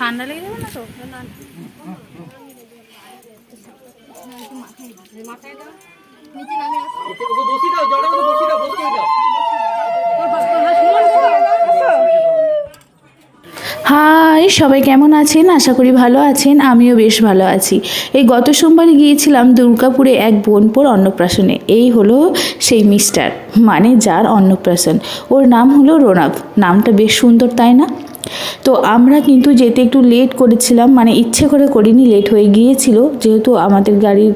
ঠান্ডা লেগে যাবে না তো? ওকে বসি দাও জলের মধ্যে বসি দাও বসতে দাও হাই, সবাই কেমন আছেন? আশা করি ভালো আছেন, আমিও বেশ ভালো আছি। এই গত সোমবারে গিয়েছিলাম দুর্গাপুরে এক বোনপুর অন্নপ্রাশনে। এই হলো সেই মিস্টার মানে যার অন্নপ্রাশন। ওর নাম হলো রোনাব নামটা বেশ সুন্দর, তাই না? তো আমরা কিন্তু যেতে একটু লেট করেছিলাম মানে ইচ্ছে করে করিনি লেট হয়ে গিয়েছিল, যেহেতু আমাদের গাড়ির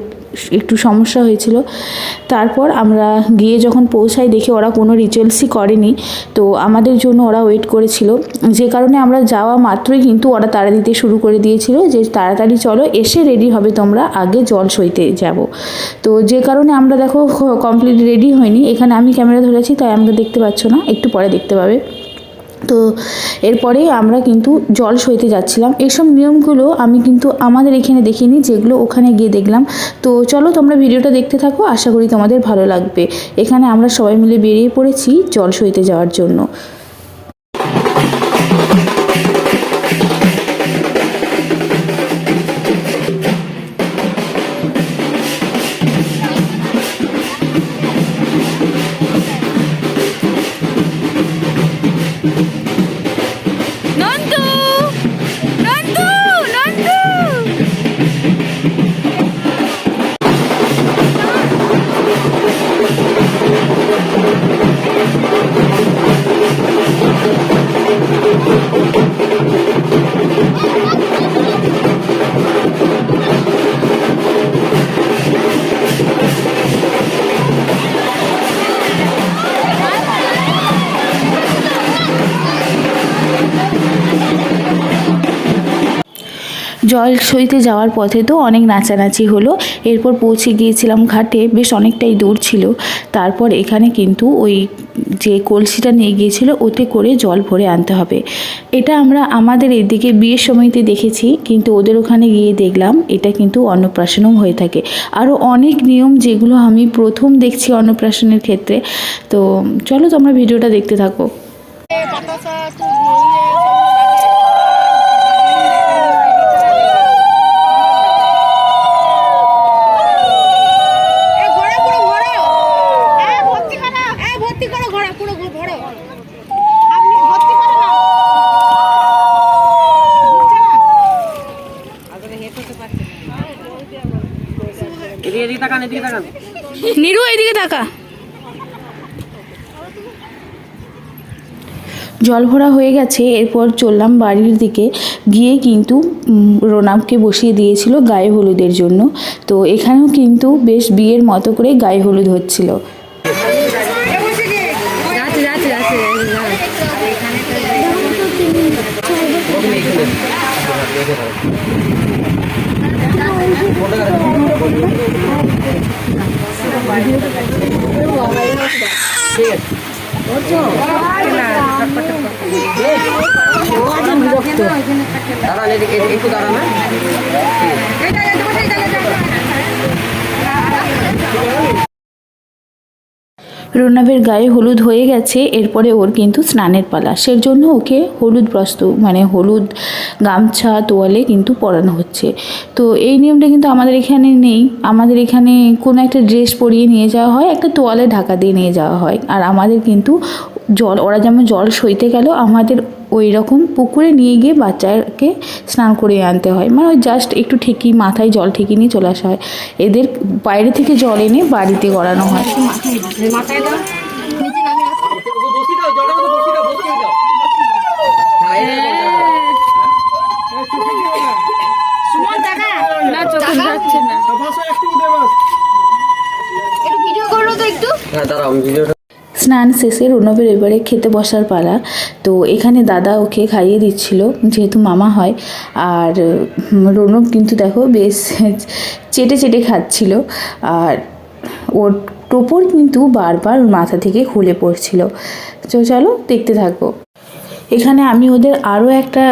একটু সমস্যা হয়েছিল। তারপর আমরা গিয়ে যখন পৌঁছাই দেখি ওরা কোনো রিচুয়ালসই করেনি। তো আমাদের জন্য ওরা ওয়েট করেছিল। যে কারণে আমরা যাওয়া মাত্রই কিন্তু ওরা তাড়া দিতে শুরু করে দিয়েছিল যে তাড়াতাড়ি চলো, এসে রেডি হবে তোমরা আগে জল সইতে যাব। তো যে কারণে আমরা দেখো কমপ্লিট রেডি হয়নি। এখানে আমি ক্যামেরা ধরেছি, তাই আমাকে দেখতে পাচ্ছ না। একটু পরে দেখতে পাবে। তো এরপরে আমরা কিন্তু জল সইতে যাচ্ছিলাম। এইসব নিয়মগুলো আমি কিন্তু আমাদের এখানে দেখিনি, যেগুলো ওখানে গিয়ে দেখলাম। তো চলো তোমরা ভিডিওটা দেখতে থাকো, আশা করি তোমাদের ভালো লাগবে। এখানে আমরা সবাই মিলে বেরিয়ে পড়েছি জল সইতে যাওয়ার জন্য। জল সইতে যাওয়ার পথে তো অনেক নাচানাচি হলো। এরপর পৌঁছে গিয়েছিলাম ঘাটে, বেশ অনেকটাই দূর ছিল। তারপর এখানে কিন্তু ওই যে কলসিটা নিয়ে গিয়েছিল, ওতে করে জল ভরে আনতে হবে। এটা আমরা আমাদের এদিকে বিয়ের সময়তে দেখেছি, কিন্তু ওদের ওখানে গিয়ে দেখলাম, এটা কিন্তু অন্নপ্রাশনও হয়ে থাকে। আরও অনেক নিয়ম যেগুলো আমি প্রথম দেখছি অন্নপ্রাশনের ক্ষেত্রে। তো চলো তোমরা ভিডিওটা দেখতে থাকো। এদিকে এদিকে তাকান এদিকে তাকান। নিরু এইদিকে টাকা জল ভরা হয়ে গেছে এরপর চললাম বাড়ির দিকে। গিয়ে কিন্তু উম, রোনাবকে বসিয়ে দিয়েছিল গায়ে হলুদের জন্য। তো এখানেও কিন্তু বেশ বিয়ের মতো করে গায়ে হলুদ হচ্ছিল। যাচ্ছে যাচ্ছে যাচ্ছে দাঁড়ান এদিকে একটু দাঁড়ান হ্যাঁ? রোনাবের গায়ে হলুদ হয়ে গেছে, এরপরে ওর কিন্তু স্নানের পালা। সের জন্য ওকে হলুদ বস্ত্র মানে হলুদ গামছা, তোয়ালে কিন্তু পরানো হচ্ছে। তো এই নিয়মটা কিন্তু আমাদের এখানে নেই। আমাদের এখানে কোনো একটা ড্রেস পরিয়ে নিয়ে যাওয়া হয়, একটা তোয়ালে ঢাকা দিয়ে নিয়ে যাওয়া হয়। আর আমাদের কিন্তু জল, ওরা যেমন জল সইতে গেল, আমাদের ওই রকম পুকুরে নিয়ে গিয়ে বাচ্চাকে স্নান করিয়ে আনতে হয়। মানে ওই জাস্ট একটু ঠেকি মাথায় জল ঠেকি নিয়ে চলে আসা হয়। এদের বাইরে থেকে জল এনে বাড়িতে গড়ানো হয়। হ্যাঁ, আমি স্নান শেষে রণবের এবারে খেতে বসার পালা। তো এখানে দাদা ওকে খাইয়ে দিচ্ছিল, যেহেতু মামা হয়। আর রণব কিন্তু দেখো বেশ চেটে চেটে খাচ্ছিল। আর ওর টোপর কিন্তু বারবার মাথা থেকে খুলে পড়ছিল। তো চলো দেখতে থাকো। এখানে আমি ওদের আরও একটা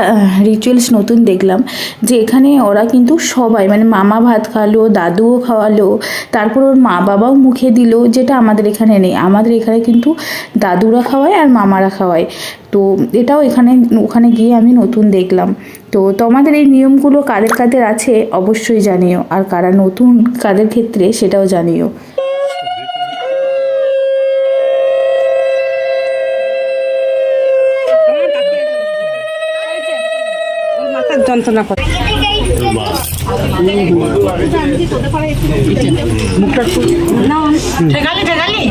রিচুয়ালস নতুন দেখলাম, যে এখানে ওরা কিন্তু সবাই মানে মামা ভাত খাওয়ালো দাদুও খাওয়ালো, তারপর ওর মা বাবাও মুখে দিল, যেটা আমাদের এখানে নেই। আমাদের এখানে কিন্তু দাদুরা খাওয়ায় আর মামারা খাওয়ায়। তো এটাও এখানে, ওখানে গিয়ে আমি নতুন দেখলাম। তো তোমাদের এই নিয়মগুলো কাদের কাদের আছে, অবশ্যই জানিও। আর কারা নতুন, কাদের ক্ষেত্রে সেটাও জানিও। যন্ত্রণা করে ঠেকালি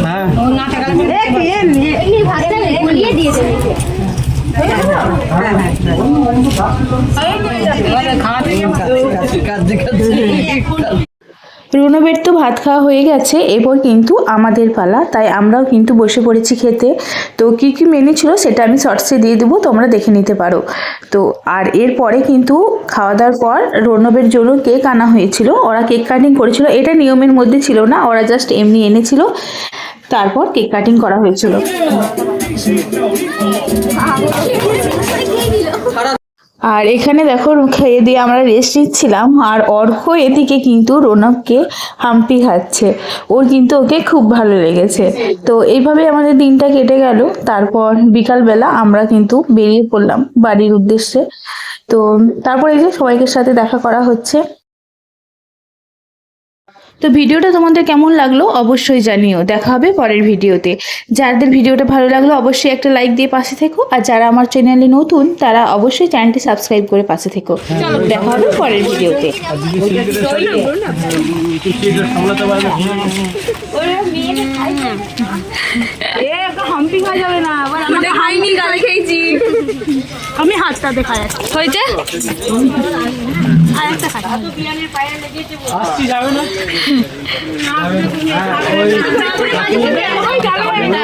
রুনবের তো ভাত খাওয়া হয়ে গেছে এরপর কিন্তু আমাদের পালা। তাই আমরাও কিন্তু বসে পড়েছি খেতে। তো কী কী মেনু ছিল সেটা আমি শর্টসে দিয়ে দেবো, তোমরা দেখে নিতে পারো। তো আর এরপরে কিন্তু খাওয়া দাওয়ার পর রৌনবের জন্য কেক আনা হয়েছিল। ওরা কেক কাটিং করেছিল। এটা নিয়মের মধ্যে ছিল না, ওরা জাস্ট এমনি এনেছিল। তারপর কেক কাটিং করা হয়েছিল। আর এখানে দেখো খেয়ে দিয়ে আমরা রেস্ট নিচ্ছিলাম, আর অর্ঘ এদিকে কিন্তু রৌনককে হাম্পি খাচ্ছে। ওর কিন্তু ওকে খুব ভালো লেগেছে। তো এইভাবে আমাদের দিনটা কেটে গেল। তারপর বিকালবেলা আমরা কিন্তু বেরিয়ে পড়লাম বাড়ির উদ্দেশ্যে। তো তারপর এই যে সবাইকে সাথে দেখা করা হচ্ছে। তো ভিডিওটা তোমাদের কেমন লাগল অবশ্যই জানিও। দেখা হবে পরের ভিডিওতে। যাদের ভিডিওটা ভালো লাগল অবশ্যই একটা লাইক দিয়ে পাশে থেকো। আর যারা আমার চ্যানেলে নতুন তারা অবশ্যই চ্যানেলটি সাবস্ক্রাইব করে পাশে থেকো। দেখা হবে পরের ভিডিওতে। আমি হাতটা দেখা যাচ্ছে হয়েছে? আসছি যাবে না ওই যাবে না